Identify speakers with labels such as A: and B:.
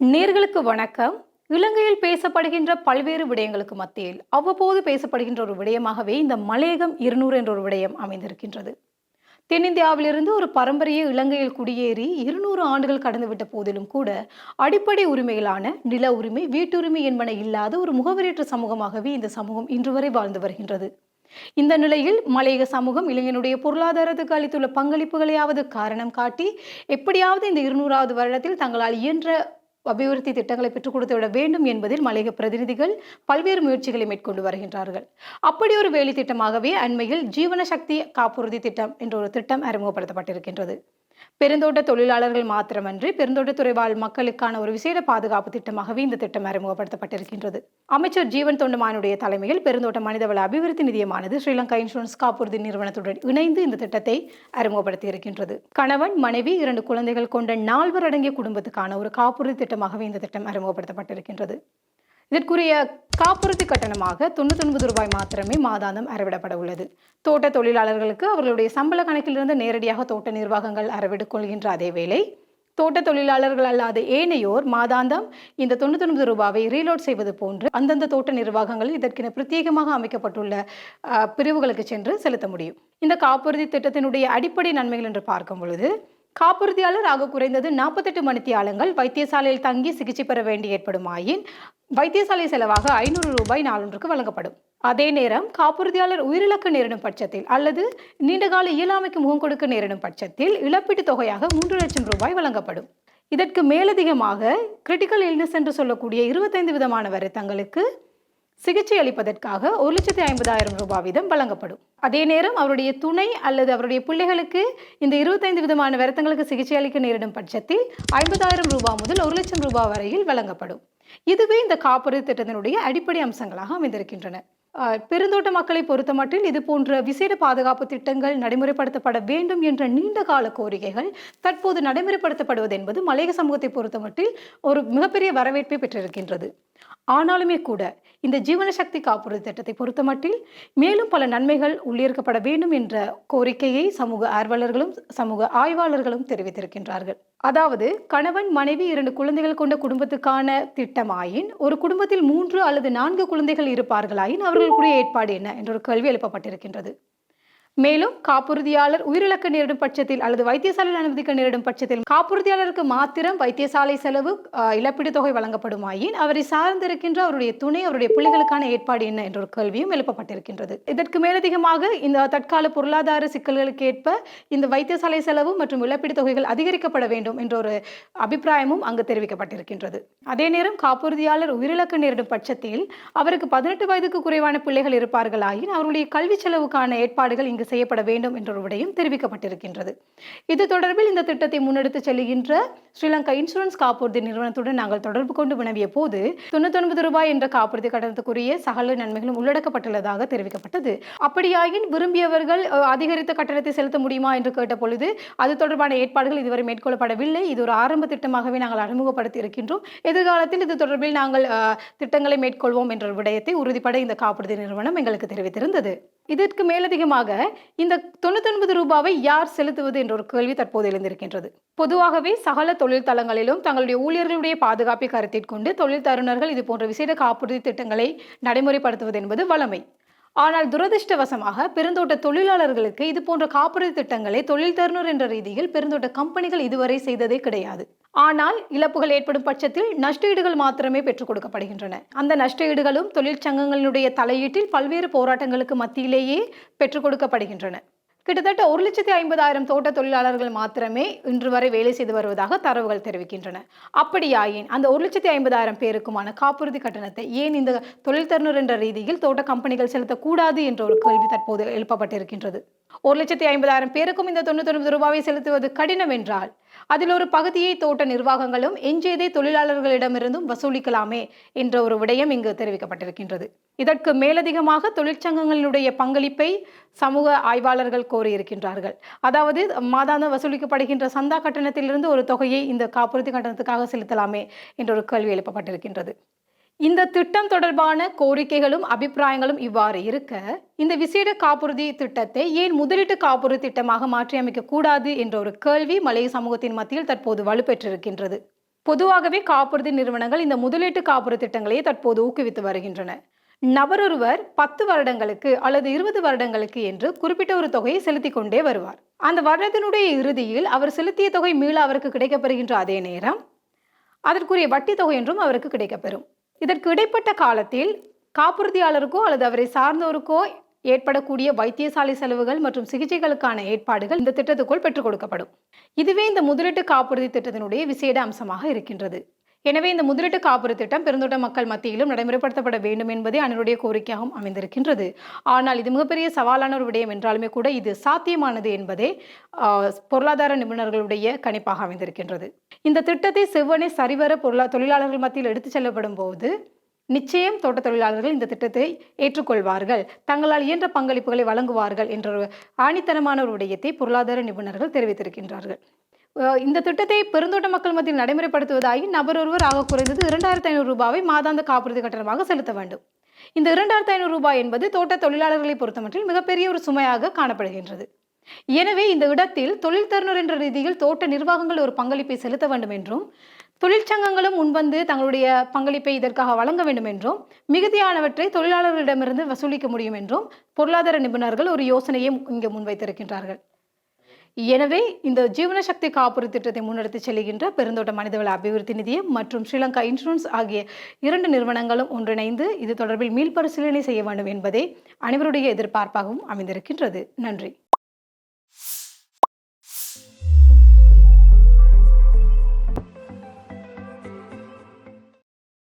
A: நேர்களுக்கு வணக்கம். இலங்கையில் பேசப்படுகின்ற பல்வேறு விடயங்களுக்கு மத்தியில் அவ்வப்போது பேசப்படுகின்ற ஒரு விடயமாகவே இந்த மலையகம் இருநூறு என்ற ஒரு விடயம் அமைந்திருக்கின்றது. தென்னிந்தியாவிலிருந்து ஒரு பரம்பரையை இலங்கையில் குடியேறி இருநூறு ஆண்டுகள் கடந்துவிட்ட போதிலும் கூட அடிப்படை உரிமைகளான நில உரிமை வீட்டுரிமை என்பன இல்லாத ஒரு முகவரியற்ற சமூகமாகவே இந்த சமூகம் இன்று வரை வாழ்ந்து வருகின்றது. இந்த நிலையில் மலையக சமூகம் இளைஞனுடைய பொருளாதாரத்துக்கு அளித்துள்ள பங்களிப்புகளையாவது காரணம் காட்டி எப்படியாவது இந்த இருநூறாவது வருடத்தில் தங்களால் இயன்ற அபிவிருத்தி திட்டங்களை பெற்றுக் கொடுத்துவிட வேண்டும் என்பதில் மலையக பிரதிநிதிகள் பல்வேறு முயற்சிகளை மேற்கொண்டு வருகின்றார்கள். அப்படி ஒரு வேலை திட்டமாகவே அண்மையில் ஜீவன சக்தி காப்புறுதி திட்டம் என்ற ஒரு திட்டம் அறிமுகப்படுத்தப்பட்டிருக்கின்றது. பெருந்தோட்ட தொழிலாளர்கள் மாத்திரமன்றி பெருந்தோட்டத்துறை வாழ் மக்களுக்கான ஒரு விசேட பாதுகாப்பு திட்டமாகவே இந்த திட்டம் அறிமுகப்படுத்தப்பட்டிருக்கின்றது. அமைச்சர் ஜீவன் தொண்டமானுடைய தலைமையில் பெருந்தோட்ட மனிதவள அபிவிருத்தி நிதியமானது ஸ்ரீலங்கா இன்சூரன்ஸ் காப்புறுதி நிறுவனத்துடன் இணைந்து இந்த திட்டத்தை அறிமுகப்படுத்தி இருக்கின்றது கணவன் மனைவி இரண்டு குழந்தைகள் கொண்ட நால்வர் அடங்கிய குடும்பத்துக்கான ஒரு காப்புறுதி திட்டமாகவே இந்த திட்டம் அறிமுகப்படுத்தப்பட்டிருக்கின்றது. இதற்குரிய காப்புறுதி கட்டணமாக தொண்ணூத்தொன்பது ரூபாய் மாத்திரமே மாதாந்தம் அறவிடப்பட உள்ளது. தோட்ட தொழிலாளர்களுக்கு அவர்களுடைய சம்பள கணக்கிலிருந்து நேரடியாக தோட்ட நிர்வாகங்கள் அறவிடு கொள்கின்ற அதே வேளை தோட்ட தொழிலாளர்கள் அல்லாத ஏனையோர் மாதாந்தம் இந்த தொண்ணூத்தொன்பது ரூபாவை ரீலோட் செய்வது போன்று அந்தந்த தோட்ட நிர்வாகங்கள் இதற்கென பிரத்யேகமாக அமைக்கப்பட்டுள்ள பிரிவுகளுக்கு சென்று செலுத்த முடியும். இந்த காப்புறுதி திட்டத்தினுடைய அடிப்படை நன்மைகள் என்று பார்க்கும் பொழுது காப்புறுதியாளர் ஆக குறைந்தது நாற்பத்தெட்டு மணித்தியாலங்கள் வைத்தியசாலையில் தங்கி சிகிச்சை பெற வேண்டி ஏற்படுமாயின் வைத்தியசாலை செலவாக ஐநூறு ரூபாய் நாளொன்றுக்கு வழங்கப்படும். அதே நேரம் காப்புறுதியாளர் உயிரிழக்க நேரிடும் பட்சத்தில் அல்லது நீண்டகால இயலாமைக்கு முகம் கொடுக்க நேரிடும் பட்சத்தில் இழப்பீட்டுத் தொகையாக மூன்று லட்சம் ரூபாய் வழங்கப்படும். இதற்கு மேலதிகமாக கிரிட்டிக்கல் இல்னஸ் என்று சொல்லக்கூடிய இருபத்தைந்து விதமான வருத்தங்களுக்கு சிகிச்சை அளிப்பதற்காக ஒரு லட்சத்தி ஐம்பதாயிரம் ரூபாய் வீதம் வழங்கப்படும். அதே நேரம் அவருடைய துணை அல்லது அவருடைய பிள்ளைகளுக்கு இந்த இருபத்தைந்து விதமான வருத்தங்களுக்கு சிகிச்சை அளிக்க நேரிடும் பட்சத்தில் ஐம்பதாயிரம் ரூபாய் முதல் ஒரு லட்சம் ரூபாய் வரையில் வழங்கப்படும். இதுவே இந்த காப்புறுதி திட்டத்தினுடைய அடிப்படை அம்சங்களாக அமைந்திருக்கின்றன. பெருந்தோட்ட மக்களை பொறுத்தமட்டில் இது போன்ற விசேட பாதுகாப்பு திட்டங்கள் நடைமுறைப்படுத்தப்பட வேண்டும் என்ற நீண்ட கால கோரிக்கைகள் தற்போது நடைமுறைப்படுத்தப்படுவது என்பது மலையக சமூகத்தை பொறுத்தமட்டில் ஒரு மிகப்பெரிய வரவேற்பை பெற்றிருக்கின்றது. ஆனாலுமே கூட இந்த ஜீவன சக்தி காப்புறுதி திட்டத்தை பொறுத்தமட்டில் மேலும் பல நன்மைகள் உள்ளிருக்கப்பட வேண்டும் என்ற கோரிக்கையை சமூக ஆர்வலர்களும் சமூக ஆய்வாளர்களும் தெரிவித்திருக்கின்றார்கள். அதாவது கணவன் மனைவி இரண்டு குழந்தைகள் கொண்ட குடும்பத்துக்கான திட்டமாயின் ஒரு குடும்பத்தில் மூன்று அல்லது நான்கு குழந்தைகள் இருப்பார்களாயின் அவர்களுக்குரிய ஏற்பாடு என்ன என்ற ஒரு கேள்வி எழுப்பப்பட்டிருக்கின்றது. மேலும் காப்புறுதியாளர் உயிரிழக்க நேரிடும் பட்சத்தில் அல்லது வைத்தியசாலையில் அனுமதிக்க நேரிடும் பட்சத்தில் காப்புறுதியாளருக்கு மாத்திரம் வைத்தியசாலை செலவு இழப்பீடு தொகை வழங்கப்படுமாயின் அவரை சார்ந்திருக்கின்ற அவருடைய துணை அவருடைய பிள்ளைகளுக்கான ஏற்பாடு என்ன என்ற ஒரு கேள்வியும் எழுப்பப்பட்டிருக்கின்றது. இதற்கு மேலதிகமாக இந்த தற்கால பொருளாதார சிக்கல்களுக்கு ஏற்ப இந்த வைத்தியசாலை செலவு மற்றும் இழப்பீடு தொகைகள் அதிகரிக்கப்பட வேண்டும் என்ற ஒரு அபிப்பிராயமும் அங்கு தெரிவிக்கப்பட்டிருக்கின்றது. அதே நேரம் காப்புறுதியாளர் உயிரிழக்க நேரிடும் பட்சத்தில் அவருக்கு பதினெட்டு வயதுக்கு குறைவான பிள்ளைகள் இருப்பார்களாயின் அவருடைய கல்வி செலவுக்கான ஏற்பாடுகள் இங்கு செய்யப்பட வேண்டும் என்ற ஒரு விடயம் தெரிவிக்கப்பட்டிருக்கின்றது. இது தொடர்பில் இந்த திட்டத்தை முன்னெடுத்து செல்கின்ற ஸ்ரீலங்கா இன்சூரன்ஸ் காப்புறுதி நிறுவனத்துடன் நாங்கள் தொடர்பு கொண்டு வினவிய போது தொண்ணூத்தொன்பது ரூபாய் என்ற காப்புறுதி கட்டணத்துக்குரிய சகல நன்மைகளும் உள்ளடக்கப்பட்டுள்ளதாக தெரிவிக்கப்பட்டது. அப்படியாயின் விரும்பியவர்கள் அஹ், அதிகரித்த கட்டணத்தை செலுத்த முடியுமா என்று கேட்ட பொழுது அது தொடர்பான ஏற்பாடுகள் இதுவரை மேற்கொள்ளப்படவில்லை. இது ஒரு ஆரம்ப திட்டமாகவே நாங்கள் அறிமுகப்படுத்தி இருக்கின்றோம். எதிர்காலத்தில் இது தொடர்பில் நாங்கள் திட்டங்களை மேற்கொள்வோம் என்ற விடயத்தை உறுதிப்பட இந்த காப்புறுதி நிறுவனம் எங்களுக்கு தெரிவித்திருந்தது. இதற்கு மேலதிகமாக இந்த தொண்ணூத்தொன்பது ரூபாவை யார் செலுத்துவது என்ற ஒரு கேள்வி தற்போது எழுந்திருக்கின்றது. பொதுவாகவே சகல தொழில் தளங்களிலும் தங்களுடைய ஊழியர்களுடைய பாதுகாப்பை கருத்தில் கொண்டு தொழில் தருணர்கள் இது போன்ற விசேட காப்புறுதி திட்டங்களை நடைமுறைப்படுத்துவது என்பது வழமை. ஆனால் துரதிர்ஷ்டவசமாக பெருந்தோட்ட தொழிலாளர்களுக்கு இது போன்ற காப்புறுதி திட்டங்களை தொழில் தருணர் என்ற ரீதியில் பெருந்தோட்ட கம்பெனிகள் இதுவரை செய்ததே கிடையாது. ஆனால் இழப்புகள் ஏற்படும் பட்சத்தில் நஷ்டஈடுகள் மாத்திரமே பெற்றுக் கொடுக்கப்படுகின்றன. அந்த நஷ்டஈடுகளும் தொழிற்சங்கங்களினுடைய தலையீட்டில் பல்வேறு போராட்டங்களுக்கு மத்தியிலேயே பெற்றுக் கொடுக்கப்படுகின்றன. கிட்டத்தட்ட ஒரு லட்சத்தி ஐம்பதாயிரம் தோட்ட தொழிலாளர்கள் மாத்திரமே இன்று வரை வேலை செய்து வருவதாக தரவுகள் தெரிவிக்கின்றன. அப்படியாயின் அந்த ஒரு லட்சத்தி ஐம்பதாயிரம் பேருக்குமான காப்புறுதி கட்டணத்தை ஏன் இந்த தொழில் என்ற ரீதியில் தோட்ட கம்பெனிகள் செலுத்தக்கூடாது என்ற ஒரு கேள்வி தற்போது எழுப்பப்பட்டிருக்கின்றது. ஒரு லட்சத்தி ஐம்பதாயிரம் பேருக்கும் இந்த தொண்ணூத்தொன்பது ரூபாவை செலுத்துவது கடினம் என்றால் அதில் ஒரு பகுதியை தோட்ட நிர்வாகங்களும் எஞ்சியதை தொழிலாளர்களிடமிருந்தும் வசூலிக்கலாமே என்ற ஒரு விடயம் இங்கு தெரிவிக்கப்பட்டிருக்கின்றது. இதற்கு மேலதிகமாக தொழிற்சங்கங்களினுடைய பங்களிப்பை சமூக ஆய்வாளர்கள் கோரியிருக்கின்றார்கள். அதாவது மாதாந்தம் வசூலிக்கப்படுகின்ற சந்தா கட்டணத்திலிருந்து ஒரு தொகையை இந்த காப்புறுதி கட்டணத்துக்காக செலுத்தலாமே என்ற ஒரு கேள்வி எழுப்பப்பட்டிருக்கின்றது. இந்த திட்டம் தொடர்பான கோரிக்கைகளும் அபிப்பிராயங்களும் இவ்வாறு இருக்க இந்த விசேட காப்புறுதி திட்டத்தை ஏன் முதலீட்டு காப்புறுதி திட்டமாக மாற்றியமைக்க கூடாது என்ற ஒரு கேள்வி மலைய சமூகத்தின் மத்தியில் தற்போது வலுப்பெற்றிருக்கின்றது. பொதுவாகவே காப்புறுதி நிறுவனங்கள் இந்த முதலீட்டு காப்புறுதி திட்டங்களையே தற்போது ஊக்குவித்து வருகின்றன. நபரொருவர் பத்து வருடங்களுக்கு அல்லது இருபது வருடங்களுக்கு என்று குறிப்பிட்ட ஒரு தொகையை செலுத்திக் கொண்டே வருவார். அந்த வருடத்தினுடைய இறுதியில் அவர் செலுத்திய தொகை மீள அவருக்கு கிடைக்கப்பெறுகின்ற அதே நேரம் அதற்குரிய வட்டி தொகை என்றும் அவருக்கு கிடைக்கப்பெறும் இதற்கு இடைப்பட்ட காலத்தில் காப்புறுதியாளருக்கோ அல்லது அவரை சார்ந்தோருக்கோ ஏற்படக்கூடிய வைத்தியசாலை செலவுகள் மற்றும் சிகிச்சைகளுக்கான ஏற்பாடுகள் இந்த திட்டத்துக்குள் பெற்றுக் கொடுக்கப்படும். இதுவே இந்த முதலீட்டு காப்புறுதி திட்டத்தினுடைய விசேட அம்சமாக இருக்கின்றது. எனவே இந்த முதலீட்டு காப்புறு திட்டம் பெருந்தோட்ட மக்கள் மத்தியிலும் நடைமுறைப்படுத்தப்பட வேண்டும் என்பதே அனைவருடைய கோரிக்கையாகவும் அமைந்திருக்கின்றது. ஆனால் இது மிகப்பெரிய சவாலான ஒரு விடயம் என்றாலுமே கூட இது சாத்தியமானது என்பதே பொருளாதார நிபுணர்களுடைய கணிப்பாக அமைந்திருக்கின்றது. இந்த திட்டத்தை செவ்வனே சரிவர பொருளா தொழிலாளர்கள் மத்தியில் எடுத்துச் செல்லப்படும் போது நிச்சயம் தோட்ட தொழிலாளர்கள் இந்த திட்டத்தை ஏற்றுக்கொள்வார்கள். தங்களால் இயன்ற பங்களிப்புகளை வழங்குவார்கள் என்ற ஒரு ஆணித்தனமான ஒரு விடயத்தை பொருளாதார நிபுணர்கள் தெரிவித்திருக்கின்றார்கள். இந்த திட்டத்தை பெருந்தோட்ட மக்கள் மத்தியில் நடைமுறைப்படுத்துவதாயின் நபர் ஒருவர் ஆக குறைந்தது இரண்டாயிரத்தி ஐநூறு ரூபாவை மாதாந்த காப்புறுதி கட்டணமாக செலுத்த வேண்டும். இந்த இரண்டாயிரத்தி ஐநூறு ரூபாய் என்பது தோட்ட தொழிலாளர்களை பொறுத்தமட்டில் மிகப்பெரிய ஒரு சுமையாக காணப்படுகின்றது. எனவே இந்த இடத்தில் தொழில் தருணர் என்ற ரீதியில் தோட்ட நிர்வாகங்கள் ஒரு பங்களிப்பை செலுத்த வேண்டும் என்றும் தொழிற்சங்கங்களும் முன்வந்து தங்களுடைய பங்களிப்பை இதற்காக வழங்க வேண்டும் என்றும் மிகுதியானவற்றை தொழிலாளர்களிடமிருந்து வசூலிக்க முடியும் என்றும் பொருளாதார நிபுணர்கள் ஒரு யோசனையை இங்கு முன்வைத்திருக்கின்றார்கள். எனவே இந்த ஜீவனசக்தி காப்புறுதி திட்டத்தை முன்னெடுத்து செல்கின்ற பெருந்தோட்ட மனிதவள அபிவிருத்தி நிதியம் மற்றும் ஸ்ரீலங்கா இன்சூரன்ஸ் ஆகிய இரண்டு நிறுவனங்களும் ஒன்றிணைந்து இது தொடர்பில் மீள்பரிசீலனை செய்ய வேண்டும் என்பதே அனைவருடைய எதிர்பார்ப்பாகவும் அமைந்திருக்கின்றது. நன்றி.